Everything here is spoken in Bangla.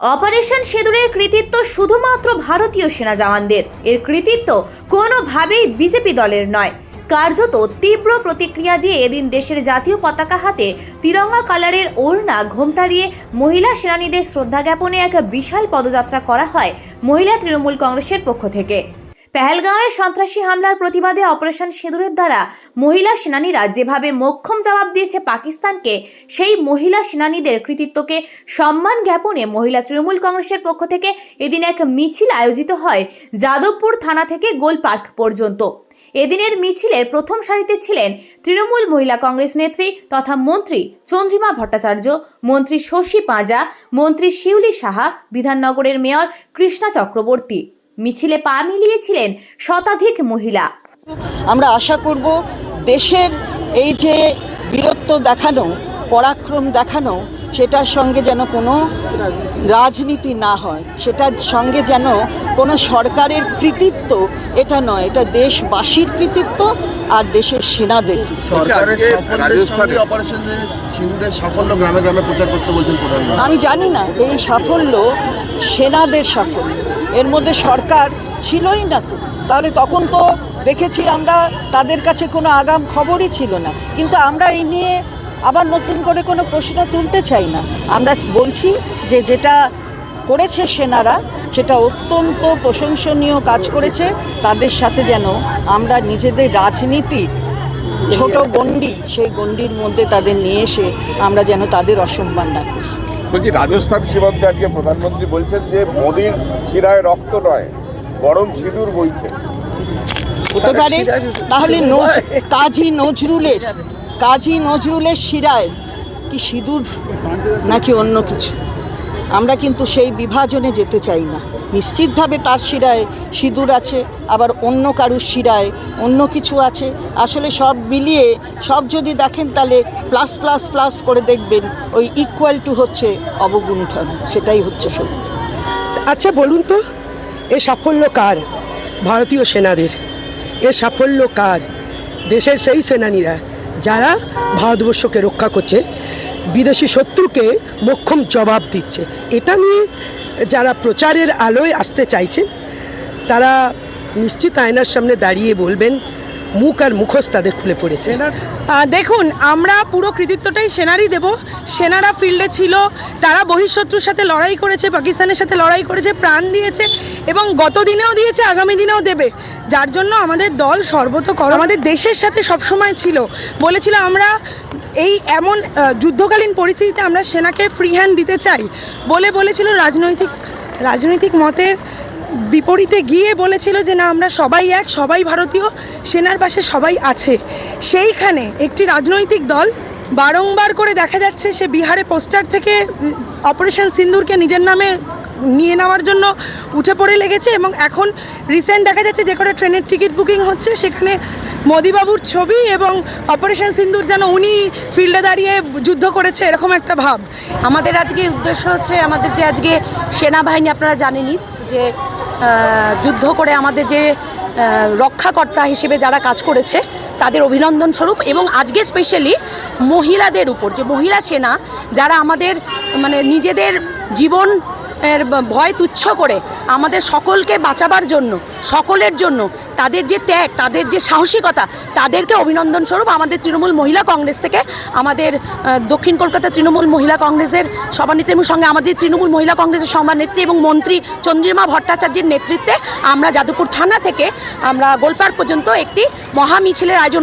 অপারেশন সেদুরের কৃতিত্ব শুধুমাত্র ভারতীয় সেনা জওয়ানদের। এর কৃতিত্ব কোনোভাবেই বিজেপি দলের নয়। কার্যত তীব্র প্রতিক্রিয়া দিয়ে এদিন দেশের জাতীয় পতাকা হাতে তিরঙ্গা কালারের ওড়না ঘোমটা দিয়ে মহিলা সেনানীদের শ্রদ্ধা জ্ঞাপনে এক বিশাল পদযাত্রা করা হয় মহিলা তৃণমূল কংগ্রেসের পক্ষ থেকে। পেহেলগাঁওয়ে সন্ত্রাসী হামলার প্রতিবাদে অপারেশন সিঁদুরের দ্বারা মহিলা সেনানীরা যেভাবে মোক্ষম জবাব দিয়েছে পাকিস্তানকে, সেই মহিলা সেনানীদের কৃতিত্বকে সম্মান জ্ঞাপনে মহিলা তৃণমূল কংগ্রেসের পক্ষ থেকে এদিন এক মিছিল আয়োজিত হয় যাদবপুর থানা থেকে গোল পার্ক পর্যন্ত। এদিনের মিছিলের প্রথম সারিতে ছিলেন তৃণমূল মহিলা কংগ্রেস নেত্রী তথা মন্ত্রী চন্দ্রিমা ভট্টাচার্য, মন্ত্রী শশী পাঁজা, মন্ত্রী শিউলি সাহা, বিধাননগরের মেয়র কৃষ্ণা চক্রবর্তী। মিছিলে পা মিলিয়েছিলেন শতাধিক মহিলা। আমরা আশা করব দেশের এই যে বীরত্ব দেখানো পরাক্রম দেখানো সেটার সঙ্গে যেন কোনো রাজনীতি না হয় সেটার সঙ্গে যেন কোনো সরকারের কৃতিত্ব এটা নয় এটা দেশবাসীর কৃতিত্ব আর দেশের সেনাদের বলছেন আমি জানি না এই সাফল্য সেনাদের সাফল্য। এর মধ্যে সরকার ছিলই না তো। তাহলে তখন তো দেখেছি আমরা তাদের কাছে কোনো আগাম খবরই ছিল না। কিন্তু আমরা এই নিয়ে আবার নতুন করে কোনো প্রশ্ন তুলতে চাই না। আমরা বলছি যে যেটা করেছে সেনারা, সেটা অত্যন্ত প্রশংসনীয় কাজ করেছে। তাদের সাথে যেন আমরা নিজেদের রাজনীতি, ছোট গণ্ডি, সেই গণ্ডির মধ্যে তাদের নিয়ে এসে আমরা যেন তাদের অসম্মান না করি। বলছি রাজস্থান সীমান্তে আজকে প্রধানমন্ত্রী বলছেন যে মোদির শিরায় রক্ত নয় বরং সিঁদুর বইছে। হতে পারে তাহলে কাজী নজরুলের কাজী নজরুলের শিরায় কি সিঁদুর নাকি অন্য কিছু? আমরা কিন্তু সেই বিভাজনে যেতে চাই না। নিশ্চিতভাবে তার শিরায় সিঁদুর আছে, আবার অন্য কারুর শিরায় অন্য কিছু আছে। আসলে সব মিলিয়ে, সব যদি দেখেন তাহলে প্লাস প্লাস প্লাস করে দেখবেন, ওই ইকুয়াল টু হচ্ছে অবগুণ্ঠন, সেটাই হচ্ছে সত্যি। আচ্ছা বলুন তো, এ সাফল্য কার ভারতীয় সেনাদের? এ সাফল্য কার দেশের সেই সেনানীরা যারা ভারতবর্ষকে রক্ষা করছে, বিদেশি শত্রুকে মোক্ষম জবাব দিচ্ছে? এটা নিয়ে যারা প্রচারের আলোয় আসতে চাইছেন তারা নিশ্চিত আয়নার সামনে দাঁড়িয়ে বলবেন মুখ আর মুখোশ তাদের খুলে পড়েছে। দেখুন আমরা পুরো কৃতিত্বটাই সেনারই দেব। সেনারা ফিল্ডে ছিল তারা বহিঃশত্রুর সাথে লড়াই করেছে পাকিস্তানের সাথে লড়াই করেছে প্রাণ দিয়েছে এবং গত দিনেও দিয়েছে আগামী দিনেও দেবে। যার জন্য আমাদের দল সর্বতকর আমাদের দেশের সাথে সবসময় ছিল। বলেছিল আমরা এই এমন যুদ্ধকালীন পরিস্থিতিতে আমরা সেনাকে ফ্রি হ্যান্ড দিতে চাই। বলে বলেছিল রাজনৈতিক রাজনৈতিক মতের বিপরীতে গিয়ে বলেছিল যে, না, আমরা সবাই এক, সবাই ভারতীয়, সেনার পাশে সবাই আছে। সেইখানে একটি রাজনৈতিক দল বারংবার করে দেখা যাচ্ছে সে বিহারে পোস্টার থেকে অপারেশন সিন্দুরকে নিজের নামে নিয়ে নেওয়ার জন্য উঠে পড়ে লেগেছে এবং এখন রিসেন্ট দেখা যাচ্ছে যে করে ট্রেনের টিকিট বুকিং হচ্ছে, সেখানে মোদিবাবুর ছবি এবং অপারেশন সিন্দুর যেন উনি ফিল্ডে দাঁড়িয়ে যুদ্ধ করেছে, এরকম একটা ভাব। আমাদের আজকে উদ্দেশ্য হচ্ছে, আমাদের যে আজকে সেনাবাহিনী, আপনারা জানেনই যে যুদ্ধ করে আমাদের যে রক্ষাকর্তা হিসেবে যারা কাজ করেছে, তাদের অভিনন্দন স্বরূপ এবং আজকে স্পেশালি মহিলাদের উপর, যে মহিলা সেনা, যারা আমাদের মানে নিজেদের জীবন এর ভয় তুচ্ছ করে আমাদের সকলকে বাঁচাবার জন্য, সকলের জন্য, তাদের যে ত্যাগ, তাদের যে সাহসিকতা, তাদেরকে অভিনন্দন স্বরূপ আমাদের তৃণমূল মহিলা কংগ্রেস থেকে, আমাদের দক্ষিণ কলকাতা তৃণমূল মহিলা কংগ্রেসের সভানেত্রীর সঙ্গে আমাদের তৃণমূল মহিলা কংগ্রেসের সভানেত্রী এবং মন্ত্রী চন্দ্রিমা ভট্টাচার্যের নেতৃত্বে আমরা যাদবপুর থানা থেকে আমরা গোলপাড় পর্যন্ত একটি মহা মিছিলের আয়োজন